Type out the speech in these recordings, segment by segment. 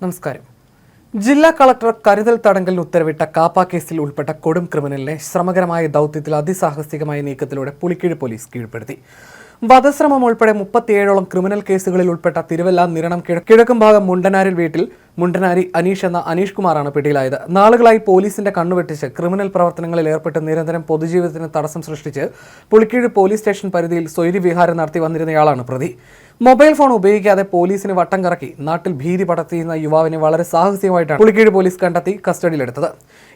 നമസ്കാരം. ജില്ലാ കളക്ടർ കരുതൽ തടങ്കലിന് ഉത്തരവിട്ട കാപ്പ കേസിൽ ഉൾപ്പെട്ട കൊടും ക്രിമിനലിനെ ശ്രമകരമായ ദൗത്യത്തിൽ അതിസാഹസികമായ നീക്കത്തിലൂടെ പുളിക്കീഴ് പോലീസ് കീഴ്പ്പെടുത്തി. വധശ്രമം ഉൾപ്പെടെ മുപ്പത്തിയേഴോളം ക്രിമിനൽ കേസുകളിൽ ഉൾപ്പെട്ട തിരുവല്ല നിരണം കിഴ- കിഴക്കും ഭാഗം മുണ്ടനാരിൽ വീട്ടിൽ മുണ്ടനാരി അനീഷ് എന്ന അനീഷ് കുമാറാണ് പിടിയിലായത്. നാളുകളായി പോലീസിന്റെ കണ്ണുവെട്ടിച്ച് ക്രിമിനൽ പ്രവർത്തനങ്ങളിൽ ഏർപ്പെട്ട് നിരന്തരം പൊതുജീവിതത്തിന് തടസ്സം സൃഷ്ടിച്ച് പുളിക്കീഴ് പോലീസ് സ്റ്റേഷൻ പരിധിയിൽ സ്വൈരി വിഹാരം നടത്തി വന്നിരുന്നയാളാണ് പ്രതി. മൊബൈൽ ഫോൺ ഉപയോഗിക്കാതെ പോലീസിന് വട്ടം കറക്കി നാട്ടിൽ ഭീതി പടർത്തിയുന്ന യുവാവിനെ വളരെ സാഹസികമായിട്ടാണ് പുളിക്കീഴ് പോലീസ് കണ്ടെത്തി കസ്റ്റഡിയിലെടുത്തത്.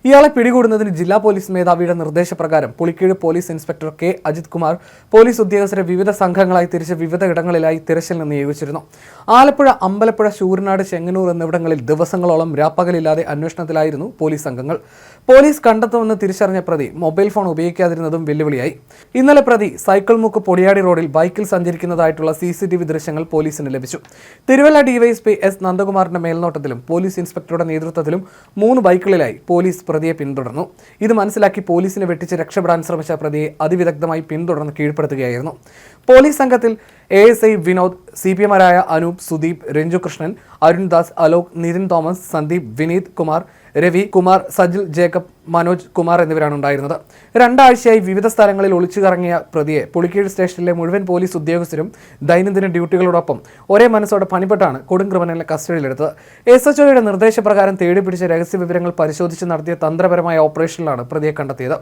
ഇയാളെ പിടികൂടുന്നതിന് ജില്ലാ പോലീസ് മേധാവിയുടെ നിർദ്ദേശപ്രകാരം Pulikkeezh police inspector K. Ajith Kumar police ഉദ്യോഗസ്ഥരെ വിവിധ സംഘങ്ങളായി തിരിച്ച് വിവിധ ഇടങ്ങളിലായി തിരച്ചിലിന് നിയോഗിച്ചിരുന്നു. ആലപ്പുഴ അമ്പലപ്പുഴ ശൂരനാട് ചെങ്ങന്നൂർ എന്നിവിടങ്ങളിൽ ദിവസങ്ങളോളം രാപ്പകലില്ലാതെ അന്വേഷണത്തിലായിരുന്നു പോലീസ് സംഘങ്ങൾ. പോലീസ് കണ്ടെത്തുമെന്ന് തിരിച്ചറിഞ്ഞ പ്രതി മൊബൈൽ ഫോൺ ഉപയോഗിക്കാതിരുന്നതും വെല്ലുവിളിയായി. ഇന്നലെ പ്രതി സൈക്കിൾ മുക്ക് പൊടിയാടി റോഡിൽ ബൈക്കിൽ സഞ്ചരിക്കുന്നതായിട്ടുള്ള സി ദൃശ്യങ്ങൾ പോലീസിന് ലഭിച്ചു. തിരുവല്ല ഡിവൈഎസ്പി എസ് നന്ദകുമാറിന്റെ മേൽനോട്ടത്തിലും പോലീസ് ഇൻസ്പെക്ടറുടെ നേതൃത്വത്തിലും മൂന്ന് ബൈക്കുകളിലായി പോലീസ് പ്രതിയെ പിന്തുടർന്നു. ഇത് മനസ്സിലാക്കി പോലീസിനെ വെട്ടിച്ച് രക്ഷപ്പെടാൻ ശ്രമിച്ച പ്രതിയെ അതിവിദഗ്ധമായി പിന്തുടർന്ന് കീഴ്പ്പെടുത്തുകയായിരുന്നു. പോലീസ് സംഘത്തിൽ A S I Vinod C P എമാരായ Anoop Sudeep Ranju Krishnan Arundas Alok Nithin Thomas Sandeep Vineeth Kumar Ravi Kumar Sajil Jacob Manoj Kumar എന്നിവരാണ് ഉണ്ടായിരുന്നത്. രണ്ടാഴ്ചയായി വിവിധ സ്ഥലങ്ങളിൽ ഒളിച്ചു കറങ്ങിയ പ്രതിയെ പുളിക്കീഴ് സ്റ്റേഷനിലെ മുഴുവൻ പോലീസ് ഉദ്യോഗസ്ഥരും ദൈനംദിന ഡ്യൂട്ടികളോടൊപ്പം ഒരേ മനസ്സോടെ പണിപ്പെട്ടാണ് കൊടും ക്രിമിനലിനെ കസ്റ്റഡിയിലെടുത്തത്. എസ് എച്ച് ഒയുടെ നിർദ്ദേശപ്രകാരം തേടിപ്പിടിച്ച രഹസ്യ വിവരങ്ങൾ പരിശോധിച്ച് നടത്തിയ തന്ത്രപരമായ ഓപ്പറേഷനിലാണ് പ്രതിയെ കണ്ടെത്തിയത്.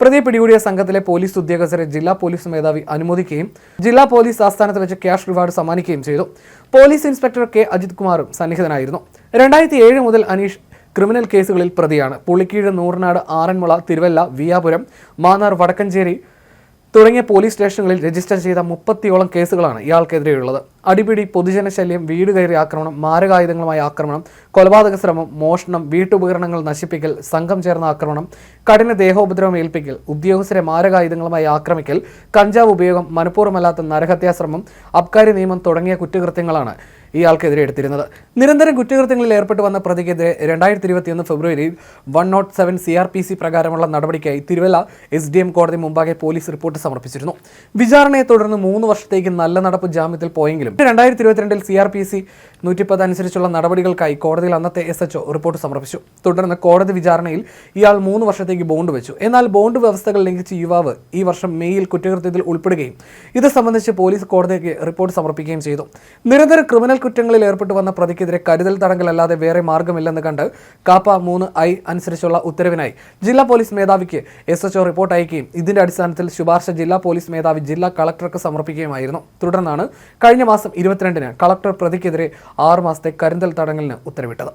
പ്രതിയെ പിടികൂടിയ സംഘത്തിലെ പോലീസ് ഉദ്യോഗസ്ഥരെ ജില്ലാ പോലീസ് മേധാവി അനുമോദിക്കുകയും ജില്ലാ പോലീസ് ആസ്ഥാനത്ത് വെച്ച് ക്യാഷ് റിവാർഡ് സമ്മാനിക്കുകയും ചെയ്തു. Police inspector K. അജിത് കുമാറും സന്നിഹിതനായിരുന്നു. രണ്ടായിരത്തി ഏഴ് മുതൽ അനീഷ് ക്രിമിനൽ കേസുകളിൽ പ്രതിയാണ്. പുളിക്കീഴ് നൂറിനാട് ആറന്മുള തിരുവല്ല വിയാപുരം മാന്നാർ വടക്കഞ്ചേരി തുടങ്ങിയ പോലീസ് സ്റ്റേഷനുകളിൽ രജിസ്റ്റർ ചെയ്ത മുപ്പത്തിയോളം കേസുകളാണ് ഇയാൾക്കെതിരെയുള്ളത്. അടിപിടി പൊതുജന ശല്യം വീട് കയറി ആക്രമണം മാരകായുധങ്ങളുമായ ആക്രമണം കൊലപാതക ശ്രമം മോഷണം വീട്ടുപകരണങ്ങൾ നശിപ്പിക്കൽ സംഘം ചേർന്ന ആക്രമണം കഠിന ദേഹോപദ്രവം ഏൽപ്പിക്കൽ ഉദ്യോഗസ്ഥരെ മാരകായുധങ്ങളുമായി ആക്രമിക്കൽ കഞ്ചാവ് ഉപയോഗം മനഃപൂർവമല്ലാത്ത നരഹത്യാശ്രമം അബ്കാരി നിയമം തുടങ്ങിയ കുറ്റകൃത്യങ്ങളാണ്. ഇയാൾക്കെതിരെ എടുത്തിരുന്നത്. നിരന്തരം കുറ്റകൃത്യങ്ങളിൽ ഏർപ്പെട്ടു വന്ന പ്രതിക്കെതിരെ രണ്ടായിരത്തി ഇരുപത്തിയൊന്ന് ഫെബ്രുവരിയിൽ one not seven C R P C പ്രകാരമുള്ള നടപടിക്കായി തിരുവല്ല എസ് ഡി എം കോടതി മുമ്പാകെ പോലീസ് റിപ്പോർട്ട് സമർപ്പിച്ചിരുന്നു. വിചാരണയെ തുടർന്ന് മൂന്ന് വർഷത്തേക്ക് നല്ല നടപ്പ് ജാമ്യത്തിൽ പോയെങ്കിലും രണ്ടായിരത്തി ഇരുപത്തിരണ്ടിൽ സി ആർ പി സി നൂറ്റിപ്പത് അനുസരിച്ചുള്ള നടപടികൾക്കായി കോടതിയിൽ അന്നത്തെ എസ് എച്ച് റിപ്പോർട്ട് സമർപ്പിച്ചു. തുടർന്ന് കോടതി വിചാരണയിൽ ഇയാൾ മൂന്ന് വർഷത്തേക്ക് ബോണ്ട് വെച്ചു. എന്നാൽ ബോണ്ട് വ്യവസ്ഥകൾ ലംഘിച്ച യുവാവ് ഈ വർഷം മെയ്യിൽ കുറ്റകൃത്യത്തിൽ ഉൾപ്പെടുകയും ഇത് സംബന്ധിച്ച് പോലീസ് കോടതിക്ക് റിപ്പോർട്ട് സമർപ്പിക്കുകയും ചെയ്തു. നിരന്തര ക്രിമിനൽ കുറ്റങ്ങളിൽ ഏർപ്പെട്ടു വന്ന പ്രതിക്കെതിരെ കരുതൽ തടങ്കലല്ലാതെ വേറെ മാർഗമില്ലെന്ന് കണ്ട് കാപ്പ മൂന്ന് ഐ അനുസരിച്ചുള്ള ഉത്തരവിനായി ജില്ലാ പോലീസ് മേധാവിക്ക് എസ് എച്ച്ഒ റിപ്പോർട്ട് അയക്കുകയും ഇതിന്റെ അടിസ്ഥാനത്തിൽ ശുപാർശ ജില്ലാ പോലീസ് മേധാവി ജില്ലാ കളക്ടർക്ക് സമർപ്പിക്കുകയുമായിരുന്നു. തുടർന്നാണ് കഴിഞ്ഞ മാസം ഇരുപത്തിരണ്ടിന് കളക്ടർ പ്രതിക്കെതിരെ ആറ് മാസത്തെ കരുതൽ തടങ്കലിന് ഉത്തരവിട്ടത്.